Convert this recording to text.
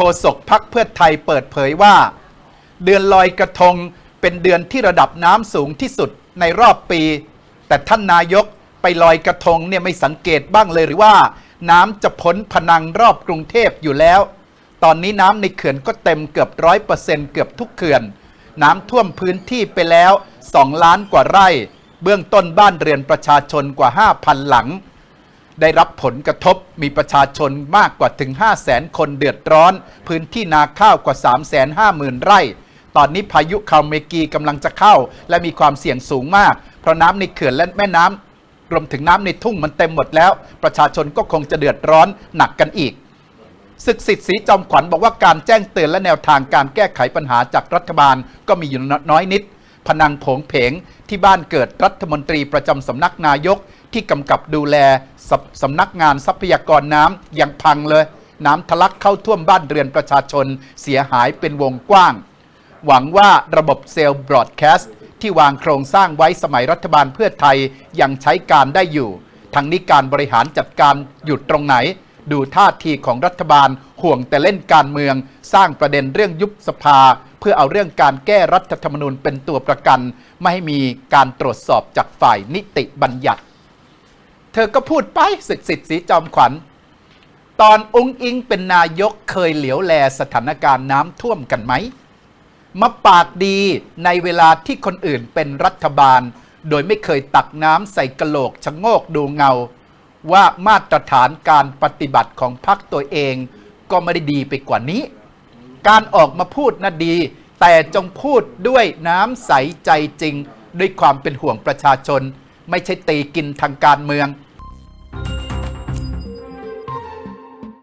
ฆษกพักเพื่อไทยเปิดเผยว่า เดือนลอยกระทงเป็นเดือนที่ระดับน้ำสูงที่สุดในรอบปี แต่ท่านนายกไปลอยกระทงเนี่ยไม่สังเกตบ้างเลยหรือว่า น้ำจะพ้นพนังรอบกรุงเทพอยู่แล้ว ตอนนี้น้ำในเขื่อนก็เต็มเกือบร้อยเปอร์เซ็นต์เกือบทุกเขื่อน น้ำท่วมพื้นที่ไปแล้ว 2 ล้านกว่าไร่ เบื้องต้นบ้านเรือนประชาชนกว่า 5,000 หลัง ได้รับผลกระทบมีประชาชนมากกว่าถึง 5 0 0แสนคนเดือดร้อน พื้นที่นาข้าวกว่า 3 5 0 0 0 0 ไร่ ตอนนี้พายุคาเมกีกำลังจะเข้า และมีความเสี่ยงสูงมาก เพราะน้ำในเขื่อนและแม่น้ำรวมถึงน้ำในทุ่งมันเต็มหมดแล้ว ประชาชนก็คงจะเดือดร้อนหนักกันอีกศึกสิทธิ์สีจอมขวัญบอกว่าการแจ้งเตือนและแนวทางการแก้ไขปัญหาจากรัฐบาลก็มีอยู่น้อยนิด พนังผงเพงที่บ้านเกิดรัฐมนตรีประจำสำนักนายกที่กำกับดูแลสำสำนักงานทรัพยากรน้ำยังพังเลย น้ำทะลักเข้าท่วมบ้านเรือนประชาชนเสียหายเป็นวงกว้าง หวังว่าระบบเซลล์บรอดแคสต์ที่วางโครงสร้างไว้สมัยรัฐบาลเพื่อไทยยังใช้การได้อยู่ทั้งนี้การบริหารจัดการหยุดตรงไหน ดูท่าทีของรัฐบาลห่วงแต่เล่นการเมือง สร้างประเด็นเรื่องยุบสภา เพื่อเอาเรื่องการแก้รัฐธรรมนูญเป็นตัวประกัน ไม่ให้มีการตรวจสอบจากฝ่ายนิติบัญญัติ เธอก็พูดไปศึกสิทธิ์สีจอมขวัญ ตอนอุ้งอิงเป็นนายกเคยเหลียวแลสถานการณ์น้ำท่วมกันไหมมาปากดีในเวลาที่คนอื่นเป็นรัฐบาล โดยไม่เคยตักน้ำใส่กระโหลกชะโงกดูเงา ว่ามาตรฐานการปฏิบัติของพรรคตัวเองก็ไม่ได้ดีไปกว่านี้ การออกมาพูดน่ะดี แต่จงพูดด้วยน้ำใสใจจริง ด้วยความเป็นห่วงประชาชน ไม่ใช่ตีกินทางการเมือง